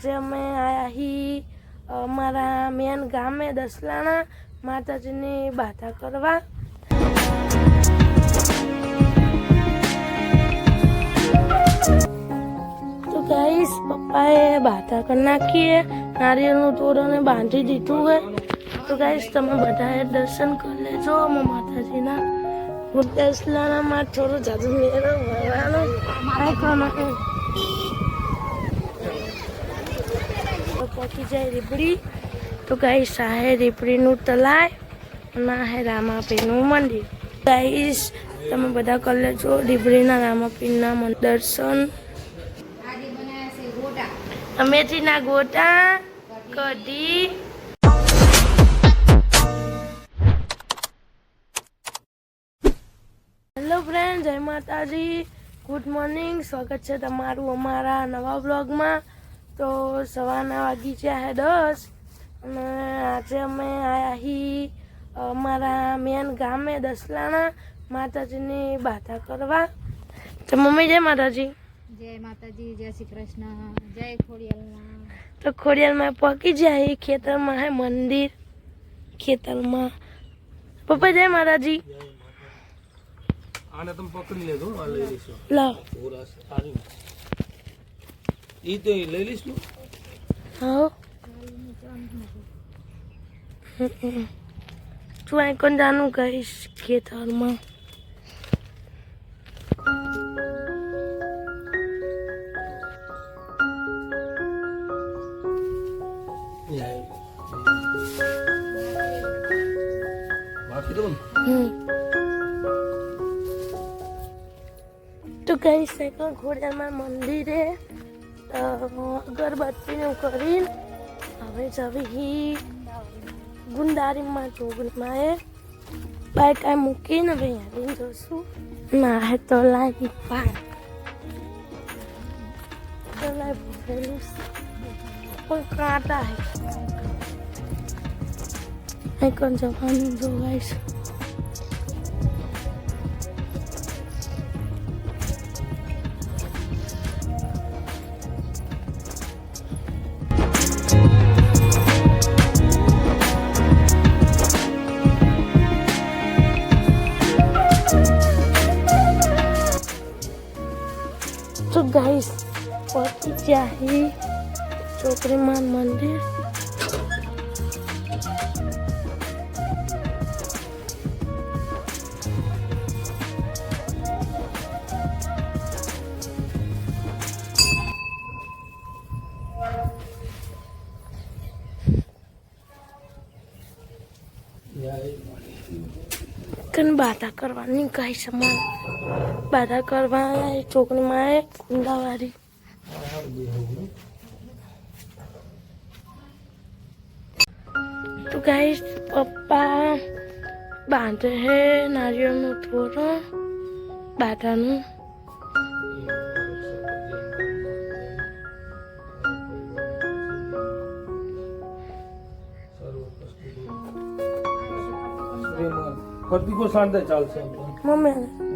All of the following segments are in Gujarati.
આજે અમે અહીં હી, અમારા મેન ગામે દસલાણા માતાજીની બાધા કરવા. તો ગાઈસ પપ્પાએ બાધા કરી નાખીએ, નારિયેળનું તોરણ બાંધી દીધું હોય તો ગાઈસ તમે બધાએ દર્શન કરી લેજો, અમે માતાજીના હું દસલાણામાં થોડું જાદુ મેળો ભરવાનો આંખોનો તો પહોંચી જાય રીબડી. તો ગાઈસ, આ હે રીબડીનું તલાય અને આ હે મંદિર. ગાઈશ તમે બધા કરી લેજો રીબડીના રામાપીરના દર્શન. અમેથીના ગોટા કઢી. હેલો ફ્રેન્ડ જય માતાજી. ગુડ મોર્નિંગ સ્વાગત છે તમારું અમારા નવા બ્લોગમાં તો સવારના વાગી છે હે દસ. અને આજે અમે આવ્યા હી અમારા મેન ગામે દસલાણા માતાજીની બાધા કરવા. તો મમ્મી જય માતાજી. જય માતાજી જય શ્રી કૃષ્ણ જય ખોડિયાલ તો ખોડિયારમાં પહોંચી જાય ખેતરમાં હે મંદિર ખેતરમાં. પપ્પા જય માતાજી. આને તમે પકડી લેજો લઈ લઈશું લાવ. ઈ તો લઈ લઈશ તું. હા. તું કોણ જાનું કહીશ ખેતરમાં. તો હમ. શકો સેકન્ડ મંદિરે અગરબત્તીનું કરીને હવે જવી ગુંદારીમાં ચોગડીમાં એ બાઈક આ મૂકીને ભાઈ હાલીને જશું ના હે તો લાગી પાર તો લાઈ ભરેલું છે. પણ કાંટા હે અહીં કોણ જવાનું તો ગાઈસ પહોંચી જાય છોકરીમાં મંદિર. કન બાધા કરવાની કઈ સમાન. બાધા કરવા છોકરીમાં એ કુંડાવાળી તો ગાઈસ, પપ્પા બાંધે હે નારિયેળનું તોરણ, બાધાનું. ફરતી સાંધે ચાલશે મમ્મી.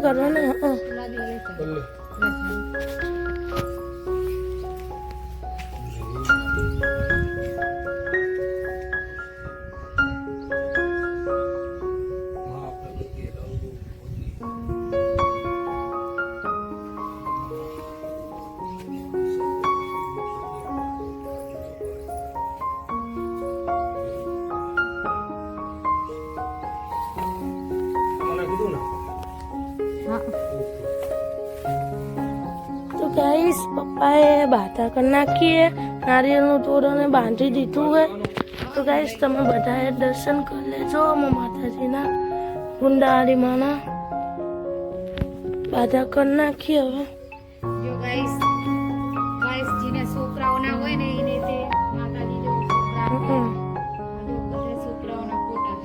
કરવાના. તો ગાઈસ પપ્પાએ બાધા કરી નાખીએ. નારિયેળનું તોરણ બાંધી દીધું હોય તો ગાઈસ તમે બધાએ દર્શન કરી લેજો અમારા માતાજીના. ગુંડાળીમાના બાધા કરી નાખીએ હવે. છોકરાઓના હોય ને એને તે માતાજી જો છોકરાઓના છોકરાઓના ફોટા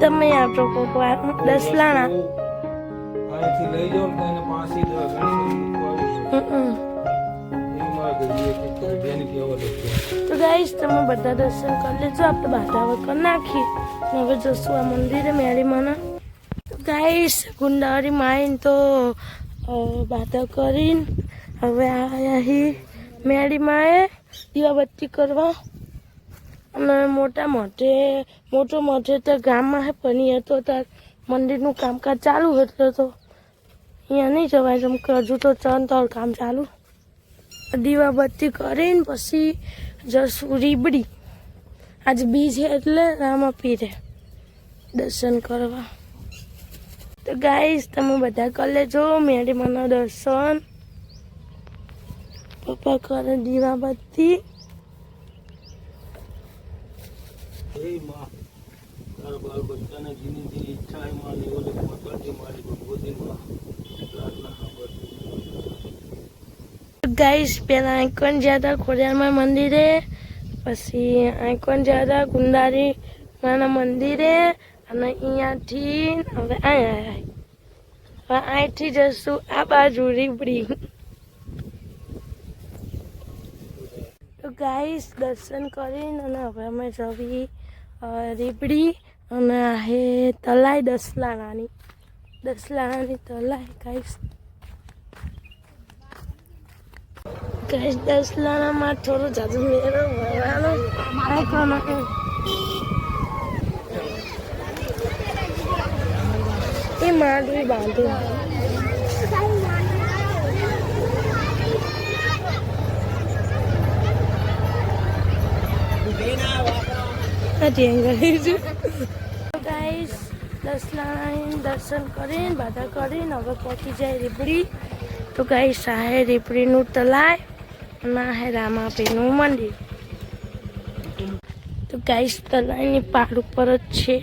તમે આપજો કોક વાર. દસ લખ્યો તો ગાઈશ તમે બધા દર્શન કરી લેજો. આપણે બાધા વગર નાખીએ. હવે જશું આ મંદિરે મેળીમાંના. તો ગાઈશ ગુંડાવરી માઈન તો બાધા કરીને હવે આયા અહીં મેળીમાં દીવાબત્તી કરવા. અને મોટા મોઢે, મોટો મોઢે તો ગામમાં હે, પણ એ તો તાર મંદિરનું કામકાજ ચાલુ હતું તો અહીંયા નહીં જવાય, જેમ કે હજુ તો ત્રણ તળ કામ ચાલુ. દીવાબત્તી કરીને પછી જશું રીબડી આજે બીજ છે એટલે રામા પીરે દર્શન કરવા. તો ગાઈશ તમે બધા કરી લેજો મેરી માના દર્શન. પપ્પા કરે દીવાબત્તી એ માં તારા બાળ બચ્ચાને જેની પેલા આઈકોન જ્યાં ખોડિયારમાં મંદિરે, પછી આઈકોન જ્યાં હતા ગુંદારી માના મંદિરે અને અહીંયાથી હવે અહીંયા હવે અહીંથી જશું આ બાજુ રીબડી તો ગાઈસ, દર્શન કરીને અને હવે અમે જવી રીબડી અને હે તલાઈ દસલાણાની. દસલાણાની તલાઈ ગાઈસ. ગાઈસ દસલાણામાં થોડું જાજુ મેળો ભરવાનો. આઈકોન એ માંડવી બાંધું. હજી એંગલ ગાઈસ દસલાણા દર્શન કરીને બાધા કરીને હવે પહોંચી જાય રીપડી તો ગાઈસ, આ હે રીબડીનું તલાય અને આ હે રામાપીનું મંદિર. તો ગાઈસ, તલાયની પહાડ ઉપર જ છે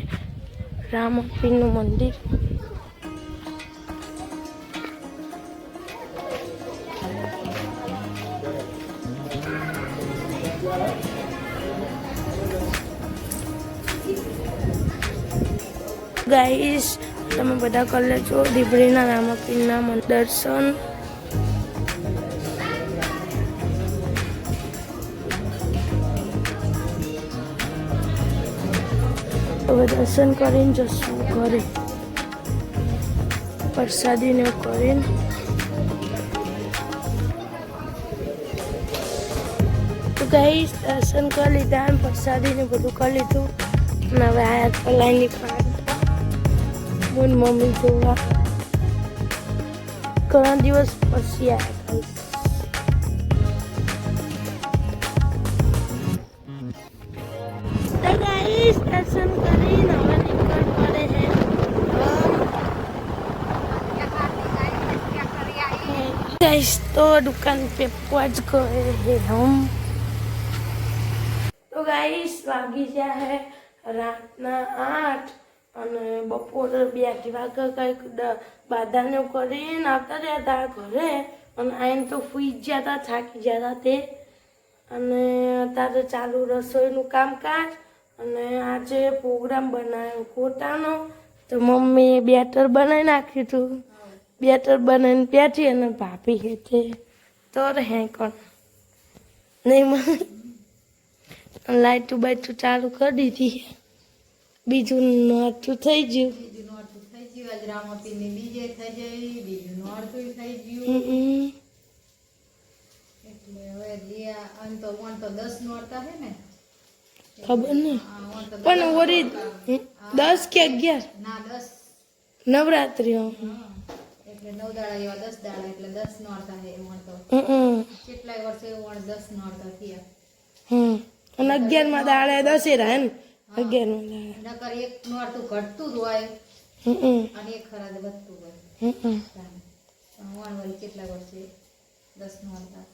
રામાપીનું મંદિર. ગાઈસ તમે બધા કરી લેજો દીબડીના રામાપીરના મં- દર્શન હવે દર્શન કરીને જશું ઘરે પ્રસાદીને કરીને તો ગાઈસ દર્શન કરી લીધા અને પ્રસાદીને બધું કરી લીધું અને હવે આયા પલાઈની પાડ મોન મમ્મી જોવા ઘણા દિવસ પછી આવ્યા ગાઈસ તો ગાઈસ દર્શન કરીને હવે નીકળ પડે હે गाइस तो दुकान पे पहुंच गए हैं हम તો ગાઈસ વાગી ગયા હે રાતના આઠ અને બપોરે બે અઢી વાગે કંઈક બાધાને કરીને આવતા રહ્યા હતા ઘરે. અને આઈને તો ફૂઈ ગયા હતા થાકી ગયા હતા તે. અને અત્યારે ચાલુ રસોઈનું કામકાજ અને આજે પ્રોગ્રામ બનાવ્યો ખોટાનો તો મમ્મીએ બેટર બનાવી નાખ્યું હતું બેટર બનાવીને પેટી અને ભાભી હેઠે તો હે કોણ નહીં મને. લાઈટું બાઈટું ચાલુ કરી દીધી બીજું નોતું થઈ ગયું બીજું નોરતું થઈ ગયું. આજ રામાપીરની બીજે થઈ ગઈ બીજું નોરતું થઈ ગયું એટલે હવે તો વણ તો દસ નોરતા છે ને ખબર નહીં. પણ ઓરી દસ કે અગિયાર? ના દસ નવરાત્રી એટલે નવ દાડા એવા દસ દાડા એટલે દસ નોરતા છે વણ તો કેટલાય વર્ષે વણ દસ નોરતા થયા. હમ અને અગિયારમાં દાડે દશેરા હે ને અગિયારમાં મહિના. નકર એક નોરતું ઘટતું જ હોય. હમ અને એક ખરાદ વધતું હોય. વણ વળી કેટલા વર્ષે હતા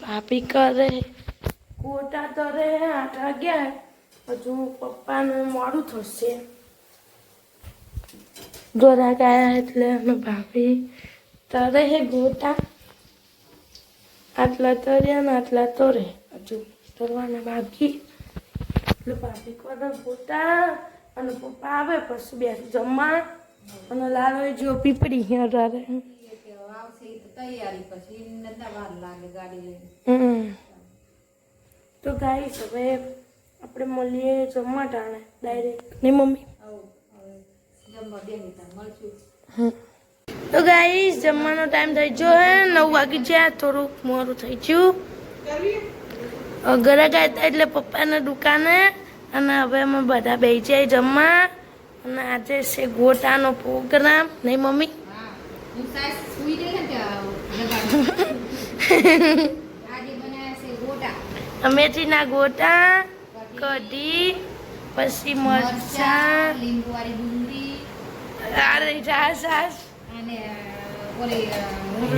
ભાભી કરે. ગોટા તરે આઠ વાગ્યા. હજુ પપ્પાનું મોડું થશે. ગોરા ગયા એટલે અમે ભાભી તરે હે ગોટા આટલા તર્યા ને આટલા તરે. હજુ તરવાના બાકી. એટલે ભાભી કરે ગોટા અને પપ્પા આવે, પછી બે જમવા. અને લાલો જો પીપળી હિયા તારે એ કે આવશે ઈ તો ગાઈસ, હવે આપણે મળીએ જમવા ટાણે ડાયરેક્ટ ને મમ્મી? તો ગાઈસ, જમવાનો ટાઈમ થઈ ગયો હે, નવ વાગી ગયા, થોડુંક મોડું થઈ ગયું. ઘરે ગયા હતા એટલે પપ્પાના દુકાને અને હવે અમે બધા બેસીએ જાય જમવા. અને આજે છે ગોટાનો પ્રોગ્રામ. નહીં મમ્મી? મેથીના ગોટા કઢી પછી મરચાં લીંબુવાળી ડુંગળી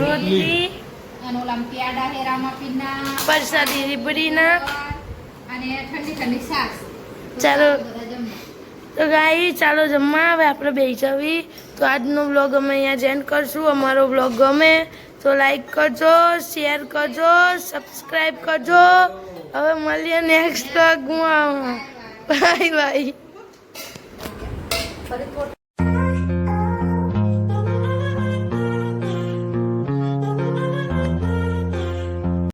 રોટલી. અને ઓલા પ્યાડા હે રામાપીરના પરસાદી રીબડીના. અને ઠંડી ઠંડી છાશ. ચાલો. તો ગાઈ ચાલો જમવા. હવે આપણે બે જવી. તો આજનો બ્લોગ અમે અહીંયા જેન્ડ કરશું. અમારો બ્લોગ ગમે તો લાઈક કરજો શેર કરજો સબસ્ક્રાઈબ કરજો. હવે મળીએ નેક્સ્ટ બ્લોગમાં બાય બાય